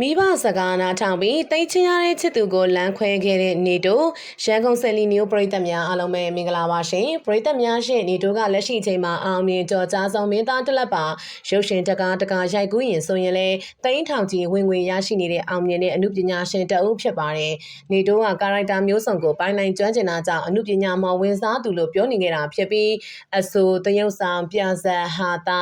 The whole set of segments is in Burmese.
မိဘစကားနာထောင်ပြီးတိတ်ချင်ရတဲ့ချစ်သူကိုလမ်းခွဲခဲ့တဲ့နေတိုရန်ကုန်ဆယ်လီမျိုးပရိသတ်များအားလုံးပဲမင်္ဂလာပါရှင်ပရိသတ်များရှင်နေတိုကလက်ရှိချိန်မှာအောင်မြင်ကြော်ကြားဆောင်မင်းသားတစ်လက်ပါရုပ်ရှင်တကားတကားရိုက်ကူးရင်ဆိုရင်လေတိန်းထောင်ကြီးဝင်ငွေရရှိနေတဲ့အောင်မြင်တဲ့အမှုပညာရှင်တအုပ်ဖြစ်ပါတယ်နေတိုကကာရိုက်တာမျိုးစုံကိုပိုင်းနိုင်ကျွမ်းကျင်တာကြောင့်အမှုပညာမော်ဝင်စားသူလို့ပြောနေကြတာဖြစ်ပြီးအဆိုတရုပ်ဆောင်ပြဇာဟာတာ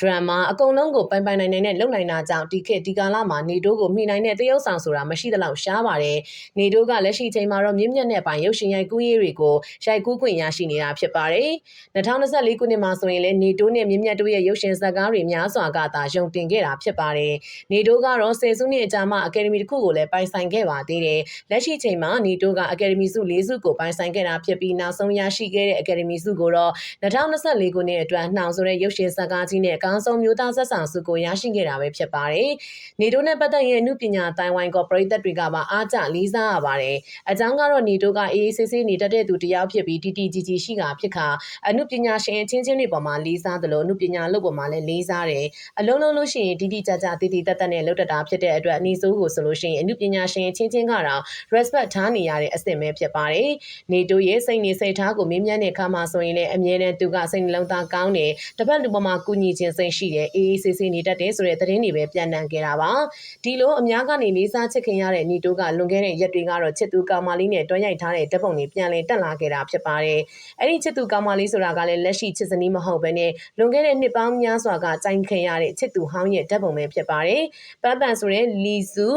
ဒရမာအကုန်လုံးကိုပိုင်ပိုင်နိုင်နိုင်နဲ့လုပ်နိုင်တာကြောင့်ဒီခေတ်ဒီကာလမှာနေတိုးကိုမှီနိုင်တဲ့တရုပ်ဆောင်ဆိုတာမရှိသလောက်ရှားပါတယ်။နေတိုးကလက်ရှိချိန်မှာတော့မြင့်မြတ်တဲ့ပိုင်ရုပ်ရှင်ရိုက်ကူးရေးတွေကိုရိုက်ကူးခွင့်ရရှိနေတာဖြစ်ပါတယ်။2024ခုနှစ်မှာဆိုရင်လည်းနေတိုးနဲ့မြင့်မြတ်တို့ရဲ့ရုပ်ရှင်ဇာတ်ကားတွေများစွာကသာယုံတင်ခဲ့တာဖြစ်ပါတယ်။နေတိုးကတော့ဆယ်စုနှစ်အကြာမှအကယ်ဒမီတစ်ခုကိုလည်းပိုင်ဆိုင်ခဲ့ပါသေးတယ်။လက်ရှိချိန်မှာနေတိုးကအကယ်ဒမီဆု၄ဆုကိုပိုင်ဆိုင်ခဲ့တာဖြစ်ပြီးနောက်ဆုံးရရှိခဲ့တဲ့အကယ်ဒမီဆုကိုတော့2024ခုနှစ်အတွက်နှောင်ဆိုတဲ့ရုပ်ရှင်ဇာတ်ကားကြီးနဲ့အကောင်းဆုံးမျိုးသားဆက်ဆံစုကိုရရှိခဲ့တာပဲဖြစ်ပါတယ်။နေတိုးနဲ့ပတ်သက်ရင်အမှုပညာတိုင်ဝိုင်းကော်ပိုရိတ်သက်တွေကပါအားကျလေးစားရပါတယ်။အကြောင်းကတော့နေတိုးကအေးအေးဆေးဆေးနေတတ်တဲ့သူတစ်ယောက်ဖြစ်ပြီးတီတီကြီးကြီးရှိတာဖြစ်ခါအမှုပညာရှင်အချင်းချင်းတွေပေါ်မှာလေးစားသလိုအမှုပညာလုပ်ပေါ်မှာလည်းလေးစားတယ်။အလုံးလုံးလို့ရှိရင်တီတီကြကြတီတီတက်တက်နဲ့လုပ်တတ်တာဖြစ်တဲ့အတွက်အနည်းဆိုးကိုဆိုလို့ရှိရင်အမှုပညာရှင်အချင်းချင်းကတော့ respect ထားနေရတဲ့အဆင့်ပဲဖြစ်ပါတယ်။နေတိုးရဲ့စိတ်နေစိတ်ထားကိုမင်းမြန်းတဲ့ခါမှာဆိုရင်လည်းအမြဲတမ်းသူကစိတ်နှလုံးသားကောင်းတယ်။တစ်ဖက်လူပေါ်မှာကုညီခြင်းစိတ်ရှိတယ်။အေးအေးဆေးဆေးနေတတ်တယ်ဆိုတဲ့သတင်းတွေပဲပြန်တန်ခဲ့တာပါ။ဒီလိုအများကနေလေးစားချစ်ခင်ရတဲ့နေတိုးကလွန်ခဲ့တဲ့ရက်တွေကတော့ချစ်သူကောင်မလေးနဲ့တွဲရိုက်ထားတဲ့တပ်ပုံတွေပြန်လည်တက်လာခဲ့တာဖြစ်ပါတယ်။အဲ့ဒီချစ်သူကောင်မလေးဆိုတာကလည်းလက်ရှိချစ်စနီးမဟုတ်ဘဲနဲ့လွန်ခဲ့တဲ့နှစ်ပေါင်းများစွာကကြိုင်ခင်ရတဲ့ချစ်သူဟောင်းရဲ့တပ်ပုံပဲဖြစ်ပါတယ်။ပန်းပန်ဆိုတဲ့လီစု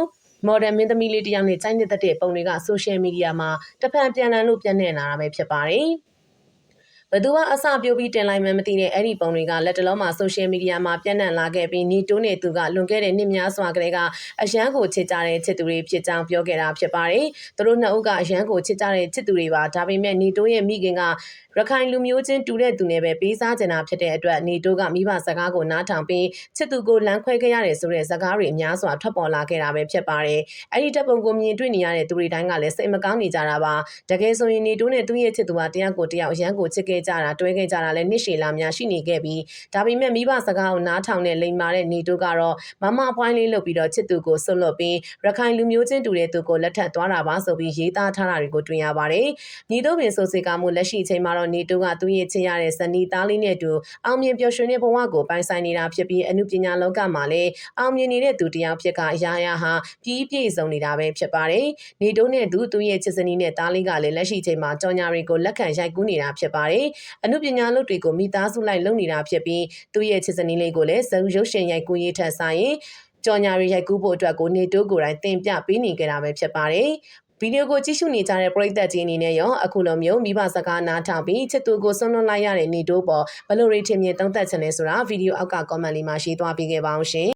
မော်ဒယ်မင်းသမီးလေးတစ်ယောက်နဲ့ကြိုက်နေတဲ့ပုံတွေကဆိုရှယ်မီဒီယာမှာတစ်ဖန်ပြန်လည်လို့ပြန်နေလာတာပဲဖြစ်ပါတယ်။ ဘသူကအစပြိုးပြီးတင်လိုက်မှမသိတဲ့အဲ့ဒီပုံတွေကလက်တလုံးမှာဆိုရှယ်မီဒီယာမှာပြန့်နှံ့လာခဲ့ပြီးနီတိုးနဲ့သူကလွန်ခဲ့တဲ့နှစ်များစွာကလေးကအရန်ကိုချစ်ကြတဲ့ချစ်သူတွေဖြစ်ကြောင်းပြောခဲ့တာဖြစ်ပါတယ်။သူတို့နှစ်ဦးကအရန်ကိုချစ်ကြတဲ့ချစ်သူတွေပါဒါပေမဲ့နီတိုးရဲ့မိခင်ကရခိုင်လူမျိုးချင်းတူတဲ့သူနဲ့ပဲပေးစားကြတာဖြစ်တဲ့အတွက်နေတိုးကမိဘစကားကိုနားထောင်ပြီးချစ်သူကိုလမ်းခွဲခဲ့ရတယ်ဆိုတဲ့စကားတွေအများစွာထွက်ပေါ်လာခဲ့တာပဲဖြစ်ပါတယ်။အဲ့ဒီတပ်ပုံကိုမြင်တွေ့နေရတဲ့သူတွေတိုင်းကလည်းစိတ်မကောင်းနေကြတာပါ။တကယ်ဆိုရင်နေတိုးနဲ့သူ့ရဲ့ချစ်သူကတယောက်ကိုတယောက်အရန်ကိုချစ်ခဲ့ကြတာတွဲခဲ့ကြတာလည်းနှစ်ရှည်လာများရှိနေခဲ့ပြီးဒါပေမဲ့မိဘစကားကိုနားထောင်တဲ့လိမ်မာတဲ့နေတိုးကတော့မမအပွိုင်းလေးလုပ်ပြီးတော့ချစ်သူကိုဆွတ်လွတ်ပြီးရခိုင်လူမျိုးချင်းတူတဲ့သူကိုလက်ထပ်သွားတာပါဆိုပြီးရေးသားထားတာတွေကိုတွေ့ရပါတယ်။ညီတို့ပင်ဆိုစေကမှုလက်ရှိအချိန်မှာတော့နေတိုးကသူ့ရဲ့ချစ်ရတဲ့ဇနီးသားလေးနဲ့အတူအောင်မြင်ပျော်ရွှင်တဲ့ဘဝကိုပိုင်ဆိုင်နေတာဖြစ်ပြီးအမှုပညာလောကမှာလည်းအောင်မြင်နေတဲ့သူတစ်ယောက်ဖြစ်ကအရာရာဟာပြီးပြည့်စုံနေတာပဲဖြစ်ပါတယ်။နေတိုးနဲ့သူသူ့ရဲ့ချစ်စနီးနဲ့သားလေးကလည်းလက်ရှိချိန်မှာကြော်ညာတွေကိုလက်ခံရိုက်ကူးနေတာဖြစ်ပါတယ်။အမှုပညာလုပ်တွေကိုမိသားစုလိုက်လုပ်နေတာဖြစ်ပြီးသူ့ရဲ့ချစ်စနီးလေးကိုလည်းဇုံရုပ်ရှင်ရိုက်ကူးရေးထက်ဆိုင်ကြော်ညာရီရိုက်ကူးဖို့အတွက်ကိုနေတိုးကိုယ်တိုင်တင်ပြပေးနေကြတာပဲဖြစ်ပါတယ်ဗီဒီယိုကိုကြည့်ရှုနေကြတဲ့ပရိသတ်ကြီးအနေနဲ့ရောအခုလိုမျိုးမိဘစကားနားထောင်ပြီးချစ်သူကိုဆွန့်လွတ်လိုက်ရတဲ့နေတိုးပေါ်ဘယ်လိုတွေထင်မြင်သုံးသပ်ချင်လဲဆိုတာဗီဒီယိုအောက်က comment လေးမှာရေးသွားပေးခဲ့ပါအောင်ရှင်